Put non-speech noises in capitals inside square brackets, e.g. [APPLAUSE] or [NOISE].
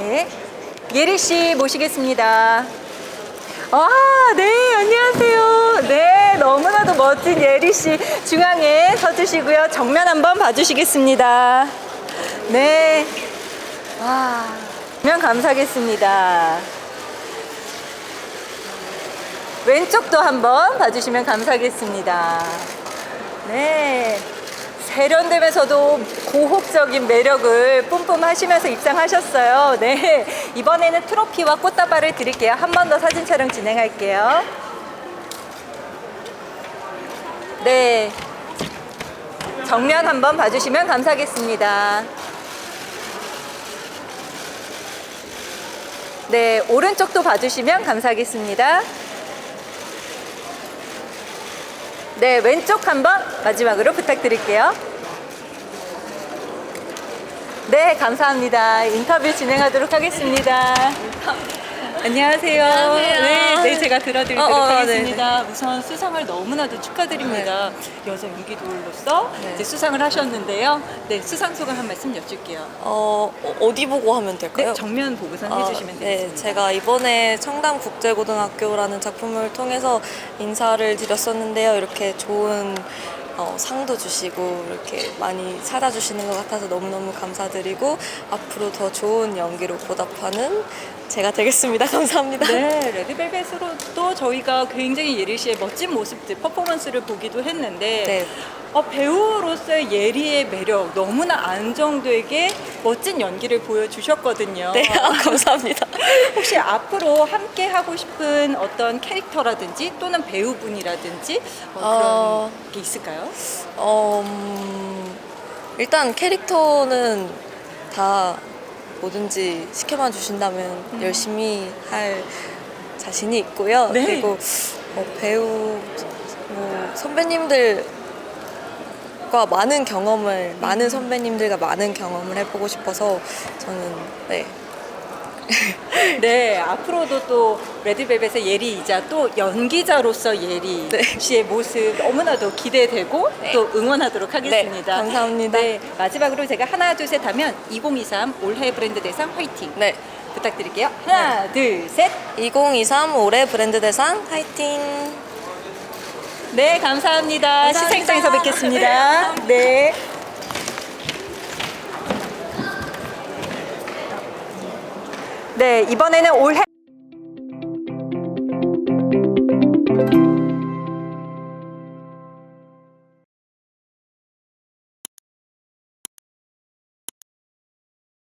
네. 예리 씨 모시겠습니다. 아, 네, 안녕하세요. 네, 너무나도 멋진 예리 씨 중앙에 서주시고요. 정면 한번 봐주시겠습니다. 네. 와, 정면 감사하겠습니다. 왼쪽도 한번 봐주시면 감사하겠습니다. 네. 세련되면서도 고혹적인 매력을 뿜뿜 하시면서 입상하셨어요. 네. 이번에는 트로피와 꽃다발을 드릴게요. 한 번 더 사진 촬영 진행할게요. 네. 정면 한번 봐주시면 감사하겠습니다. 네. 오른쪽도 봐주시면 감사하겠습니다. 네, 왼쪽 한번 마지막으로 부탁드릴게요. 네, 감사합니다. 인터뷰 진행하도록 하겠습니다. 안녕하세요. 안녕하세요. 네, 네, 제가 들어드리도록 어, 어, 하겠습니다. 우선 수상을 너무나도 축하드립니다. 여자 연기도로서 네. 이제 수상을 하셨는데요. 네, 수상 소감 한 말씀 여쭐게요. 어, 어, 어디 보고 하면 될까요? 네, 정면 보고선 아, 해주시면 네, 되겠습니다. 제가 이번에 청담국제고등학교라는 작품을 통해서 인사를 드렸었는데요. 이렇게 좋은 어, 상도 주시고 이렇게 많이 찾아주시는 것 같아서 너무너무 감사드리고 앞으로 더 좋은 연기로 보답하는 제가 되겠습니다. [LAUGHS] 감사합니다. 네, 레드벨벳으로도 저희가 굉장히 예리 씨의 멋진 모습들, 퍼포먼스를 보기도 했는데 네. 어, 배우로서의 예리의 매력 너무나 안정되게 멋진 연기를 보여주셨거든요. 네, 아, 감사합니다. [LAUGHS] 혹시 앞으로 함께 하고 싶은 어떤 캐릭터라든지 또는 배우분이라든지 어, 그런 어. 게 있을까요? 어, 음, 일단 캐릭터는 다 뭐든지 시켜만 주신다면 열심히 할 자신이 있고요. 네. 그리고 어, 배우 뭐 선배님들과 많은 경험을 많은 선배님들과 많은 경험을 해보고 싶어서 저는 네 [LAUGHS] 네, 앞으로도 또 레드벨벳의 예리이자 또 연기자로서 예리 네. 씨의 모습 너무나도 기대되고 네. 또 응원하도록 하겠습니다. 네, 감사합니다. 네, 마지막으로 제가 하나 둘 셋 하면 2023 올해 브랜드 대상 화이팅 네. 부탁드릴게요. 하나, 둘, 셋. 2023 올해 브랜드 대상 화이팅! 네, 감사합니다. 감사합니다. 시생장에서 뵙겠습니다. [LAUGHS] 네. 네, 이번에는 올해